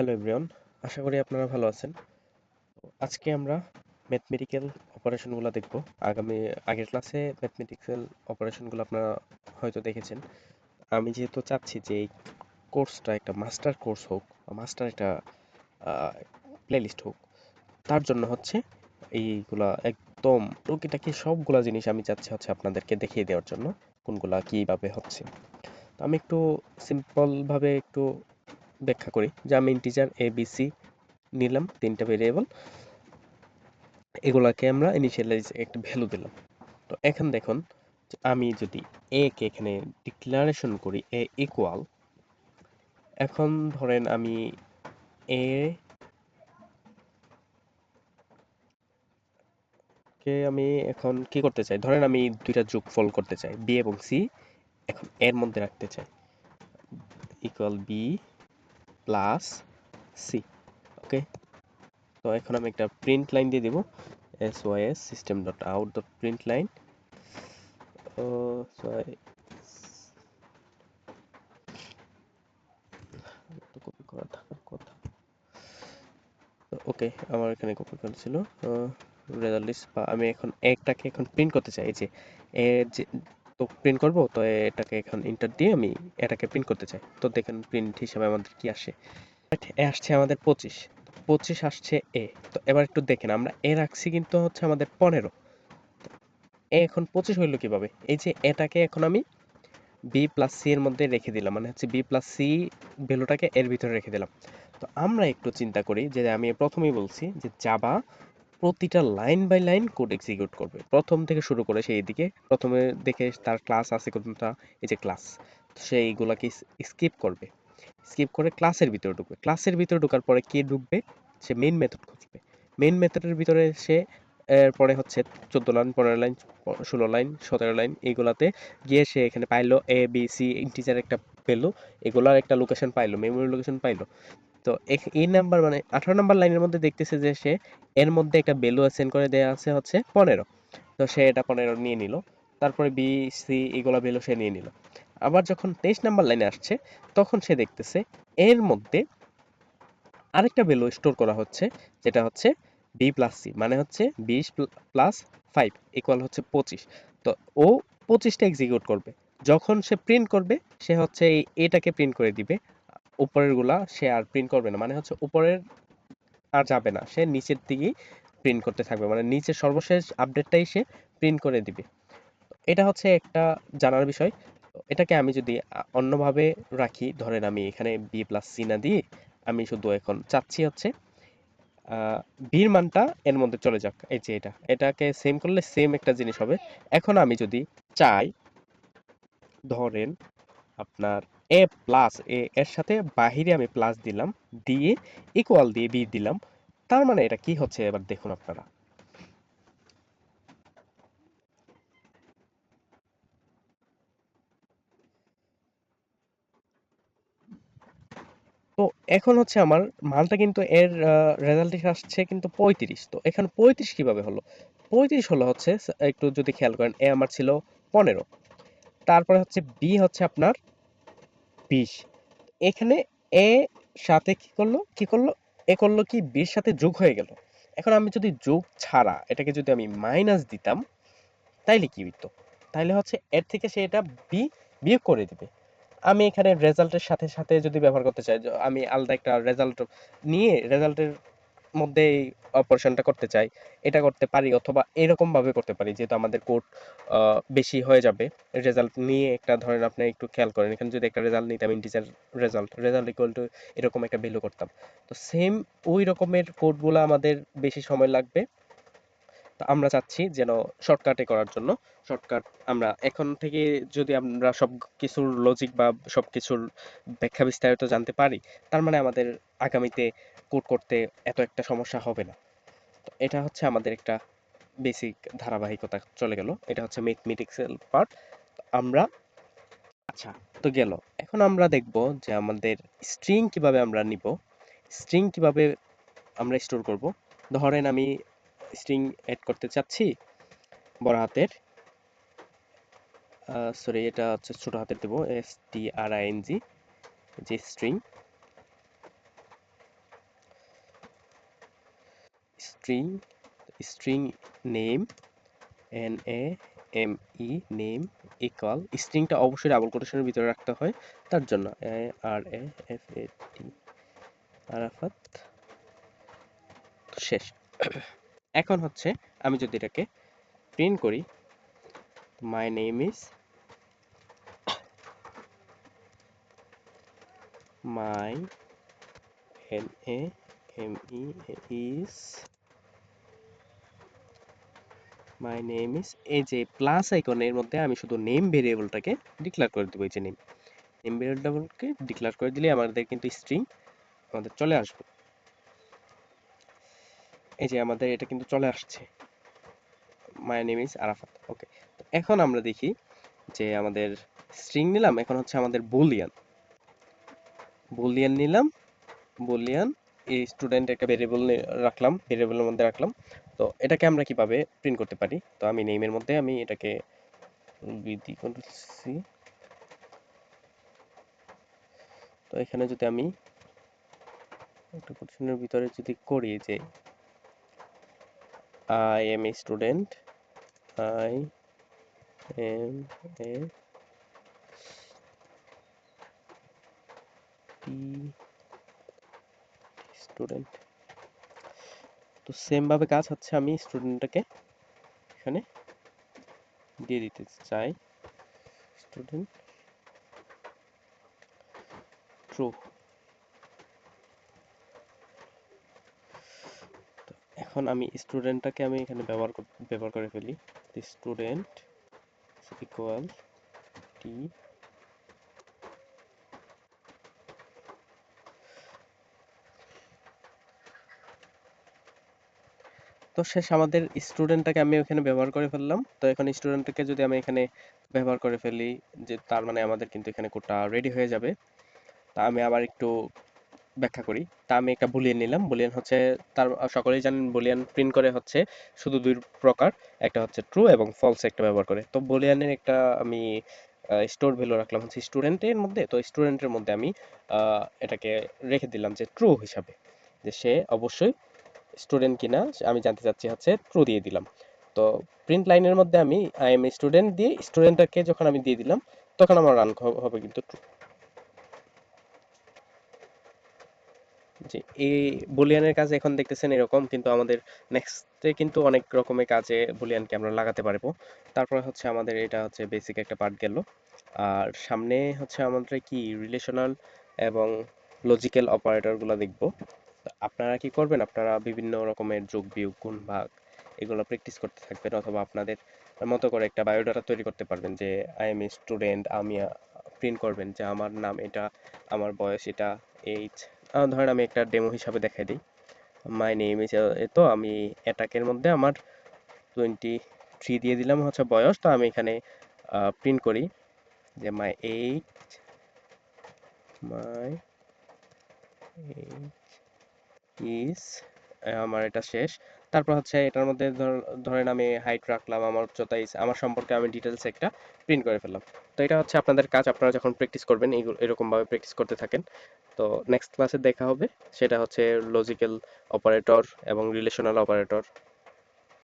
Hello everyone আশা করি আপনারা ভালো আছেন। আজকে আমরা ম্যাথমেটিক্যাল অপারেশনগুলো দেখব। আগামী, আগের ক্লাসে ম্যাথমেটিক্যাল অপারেশনগুলো আপনারা হয়তো দেখেছেন। আমি যেহেতু চাচ্ছি যে এই কোর্সটা একটা মাস্টার কোর্স হোক মাস্টার একটা প্লেলিস্ট হোক, তার জন্য হচ্ছে এইগুলা একদম টুকিটাকি সবগুলা জিনিস আমি চাচ্ছি হচ্ছে আপনাদেরকে দেখিয়ে দেওয়ার জন্য, কোনগুলা কীভাবে হচ্ছে। আমি একটু সিম্পলভাবে একটু ব্যাখ্যা করি। যে আমি ইন্টিজার এ বি সি নিলাম, তিনটা ভেরিয়েবল এগুলাকে আমরা ইনিশিয়ালাইজ একটা ভ্যালু দিলাম। তো এখন দেখুন, আমি যদি এ কে এখানে ডিক্লারেশন করি এ ইকুয়াল এখন ধরেন আমি এ কে আমি এখন কি করতে চাই? ধরেন আমি দুইটা যোগফল করতে চাই বি এবং সি এখন এর মধ্যে রাখতে চাই। Equal B plus C okay তো এখন আমি একটা প্রিন্ট লাইন দিয়ে দেবো S Y S system dot out dot print line sorry copy করা থাকার কথা ওকে আমার এখানে কপি করা রেজাল্ট বা আমি এখন একটাকে এখন প্রিন্ট করতে চাই যে এ যে তো প্রিন্ট করব, তো এটাকে এখন ইন্টার দিয়ে আমি এটাকে প্রিন্ট করতে চাই। তো দেখেন প্রিন্ট হিসাবে আমাদের কি আসে? এ আসছে আমাদের পঁচিশ পঁচিশ আসছে এ। তো এবার একটু দেখেন, আমরা এ রাখছি কিন্তু হচ্ছে আমাদের পনেরো। এ এখন পঁচিশ হইল কীভাবে? এই যে এটাকে এখন আমি বি প্লাস সি এর মধ্যে রেখে দিলাম মানে হচ্ছে বি প্লাস সি ভ্যালুটাকে এর ভিতরে রেখে দিলাম। তো আমরা একটু চিন্তা করি যে আমি প্রথমেই বলছি যে জাবা প্রতিটা line by line code execute করবে। প্রথম থেকে শুরু করে সেই দিকে প্রথমে দেখে তার ক্লাস আছে কোনটা এই যে ক্লাস। সেইগুলাকে স্কিপ করবে। স্কিপ করে ক্লাসের ভিতরে ঢুকবে। ক্লাসের ভিতরে ঢোকার পরে কে ঢুকবে? সে মেইন মেথড খুঁজবে। মেইন মেথডের ভিতরে সে এরপরে হচ্ছে চোদ্দ লাইন, পনেরো লাইন, ষোলো লাইন, সতেরো লাইন এগুলাতে গিয়ে সে এখানে পাইলো এ বি সি ইন্টিজার একটা পেল। এগুলার একটা লোকেশন পাইলো মেমোরি লোকেশন পাইলো। তো এই নাম্বার মানে আঠারো নাম্বার লাইনের মধ্যে দেখতেছে যে সে, এর মধ্যে একটা ভ্যালু সেন্ড করে দেওয়া আছে হচ্ছে পনেরো। তো সে এটা পনেরো নিয়ে নিল। তারপরে বি সি এগুলো ভ্যালু সে নিয়ে নিল। আবার যখন তেইশ নাম্বার লাইনে আসছে, তখন সে দেখতেছে এর মধ্যে আরেকটা ভ্যালু স্টোর করা হচ্ছে, যেটা হচ্ছে বি প্লাস সি মানে হচ্ছে বিশ প্লাস ফাইভ ইকুয়াল হচ্ছে পঁচিশ। তো ও পঁচিশটা এক্সিকিউট করবে। যখন সে প্রিন্ট করবে, সে হচ্ছে এটাকে প্রিন্ট করে দিবে। উপরেরগুলা সে আর প্রিন্ট করবে না। মানে হচ্ছে উপরের আর যাবে না। সে নিচের দিকেই প্রিন্ট করতে থাকবে। মানে নিচের সর্বশেষ আপডেটটাই সে প্রিন্ট করে দিবে। এটা হচ্ছে একটা জানার বিষয়। এটাকে আমি যদি অন্যভাবে রাখি, ধরেন আমি এখানে বি প্লাস সি না দিয়ে আমি শুধু এখন চাচ্ছি হচ্ছে বির মানটা এর মধ্যে চলে যাক। এই যে এটা। এটাকে সেম করলে সেম একটা জিনিস হবে। এখন আমি যদি চাই, ধরেন আপনার এ প্লাস এ এর সাথে বাহিরে আমি প্লাস দিলাম দিয়ে ইকুয়াল দিয়ে বি দিলাম। তার মানে এটা কি হচ্ছে এবার দেখুন আপনারা। তো এখন হচ্ছে আমার মানটা কিন্তু এর রেজাল্ট আসছে কিন্তু পঁয়ত্রিশ। তো এখানে পঁয়ত্রিশ কীভাবে হলো? পঁয়ত্রিশ হলো হচ্ছে, একটু যদি খেয়াল করেন, এ আমার ছিল পনেরো। তারপরে হচ্ছে বি হচ্ছে আপনার বিশ। এখানে এ সাথে কি করল? কি করল? এ করল কি? বিশ সাথে যোগ হয়ে গেল। এখন আমি যদি যোগ ছাড়া এটাকে যদি আমি মাইনাস দিতাম, তাইলে কি হইতো? তাইলে হচ্ছে এর থেকে সে এটা বি বিয়োগ করে দিবে। আমি এখানে রেজাল্টের সাথে সাথে যদি ব্যবহার করতে চাই আমি আলাদা একটা রেজাল্ট নিয়ে রেজাল্টের মধ্যে এই অপারেশনটা করতে চাই, এটা করতে পারি অথবা এরকম ভাবে করতে পারি যেহেতু আমাদের কোড বেশি হয়ে যাবে। রেজাল্ট নিয়ে একটা ধরেন আপনি একটু খেয়াল করেন, এখানে যদি একটা রেজাল্ট নিতাম integer result result equal to এরকম একটা ভ্যালু করতাম। তো সেম ওই রকমের কোডগুলো আমাদের বেশি সময় লাগবে। আমরা চাচ্ছি যেন শর্টকাটে করার জন্য। শর্টকাট আমরা এখন থেকে যদি আমরা সব কিছুর লজিক বা সব কিছুর ব্যাখ্যা বিস্তারিত জানতে পারি, তার মানে আমাদের আগামীতে কোড করতে এত একটা সমস্যা হবে না। তো এটা হচ্ছে আমাদের একটা বেসিক ধারাবাহিকতা চলে গেল। এটা হচ্ছে ম্যাথমেটিক্সের পার্ট আমরা আচ্ছা তো গেল। এখন আমরা দেখব যে আমাদের স্ট্রিং কীভাবে আমরা নিব। স্ট্রিং কীভাবে আমরা স্টোর করব। ধরেন আমি স্ট্রিং অ্যাড করতে চাচ্ছি বড় হাতের। সরি এটা হচ্ছে ছোট হাতের দেবো S T R I N G যে string string string name N A M E name equal স্ট্রিংটা অবশ্যই ডাবল কোটেশনের ভিতরে রাখতে হয়, তার জন্য। A R A F A T Arafat. শেষ। এখন হচ্ছে আমি যদি এটাকে প্রিন্ট করি my name is my N A M E is my name is এই যে প্লাস আইকনের মধ্যে আমি শুধু নেম ভেরিয়েবলটাকে ডিক্লেয়ার করে দেবো, এই যে নেম নেম ভেরিয়েবলকে ডিক্লেয়ার করে দিলে আমাদের কিন্তু স্ট্রিং আমাদের চলে আসবে। এই যে আমাদের এটা কিন্তু চলে আসছে। My name is Arafat okay এখন আমরা দেখি যে আমাদের স্ট্রিং নিলাম, এখন হচ্ছে আমাদের বুলিয়ান বুলিয়ান নিলাম বুলিয়ান এই স্টুডেন্ট একটা ভেরিয়েবল রাখলাম ভেরিয়েবলের মধ্যে রাখলাম। তো এটাকে আমরা কীভাবে প্রিন্ট করতে পারি? তো আমি নেমের মধ্যে আমি এটাকে বিধি সি তো এখানে যদি আমি একটা কোশ্চেনের ভিতরে যদি করি যে I'm a student I'm a student তো সেম ভাবে কাজ হচ্ছে আমি স্টুডেন্টটাকে এখানে দিয়ে দিতে চাই। স্টুডেন্ট ট্রু এখন আমি স্টুডেন্টটাকে আমি এখানে ব্যবহার ব্যবহার করে ফেলি। স্টুডেন্ট ইকুয়াল টি তো শেষ আমাদের স্টুডেন্টটাকে আমি ওখানে ব্যবহার করে ফেললাম। তো এখন স্টুডেন্টটাকে যদি আমি এখানে ব্যবহার করে ফেলি, যে তার মানে আমাদের কিন্তু এখানে কোডটা রেডি হয়ে যাবে। তা আমি আবার একটু ব্যাখ্যা করি। তা আমি একটা বুলিয়ান নিলাম। বুলিয়ান হচ্ছে তার, সকলেই জানেন বুলিয়ান প্রিন্ট করে হচ্ছে শুধু দুই প্রকার। একটা হচ্ছে ট্রু এবং ফলস একটা ব্যবহার করে। তো বুলিয়ানের একটা আমি স্টোর ভ্যালু রাখলাম হচ্ছে স্টুডেন্টের মধ্যে। তো স্টুডেন্টের মধ্যে আমি এটাকে রেখে দিলাম যে ট্রু হিসাবে। যে সে অবশ্যই স্টুডেন্ট কিনা, আমি জানতে চাচ্ছি হচ্ছে ট্রু দিয়ে দিলাম। তো প্রিন্ট লাইনের মধ্যে আমি আই এম স্টুডেন্ট দিয়ে স্টুডেন্টটাকে যখন আমি দিয়ে দিলাম, তখন আমার রান হবে কিন্তু ট্রু যে এই বুলিয়ানের কাজ এখন দেখতেছেন এরকম, কিন্তু আমাদের নেক্সটে কিন্তু অনেক রকমের কাজে বুলিয়ানকে আমরা লাগাতে পারব। তারপরে হচ্ছে আমাদের এটা হচ্ছে বেসিক একটা পার্ট গেল। আর সামনে হচ্ছে আমাদের কি রিলেশনাল এবং লজিক্যাল অপারেটরগুলো দেখব। আপনারা কি করবেন? আপনারা বিভিন্ন রকমের যোগ, বিয়োগ, গুণ, ভাগ এগুলো প্র্যাকটিস করতে থাকবেন অথবা আপনাদের মতো করে একটা বায়োডাটা তৈরি করতে পারবেন যে আই এম এ স্টুডেন্ট আমি প্রিন্ট করবেন যে, আমার নাম এটা, আমার বয়স এটা এইজ ধরেন আমি একটা ডেমো হিসাবে দেখাই দিই। মাই নেম ইজ তো আমি অ্যাটাকের মধ্যে আমার টোয়েন্টি থ্রি দিয়ে দিলাম হচ্ছে বয়স। তো আমি এখানে প্রিন্ট করি যে মাই এইট মাই ইজ আমার এটা শেষ। তারপর হচ্ছে এটার মধ্যে ধরেন আমি হাইট রাখলাম, আমার উচ্চতা is আমার সম্পর্কে আমি ডিটেলস একটা প্রিন্ট করে ফেললাম। তো এটা হচ্ছে আপনাদের কাজ, আপনারা যখন প্র্যাকটিস করবেন, এইগুলো, এরকমভাবে প্র্যাকটিস করতে থাকেন। তো নেক্সট ক্লাসে দেখা হবে, সেটা হচ্ছে লজিক্যাল অপারেটর এবং রিলেশনাল অপারেটর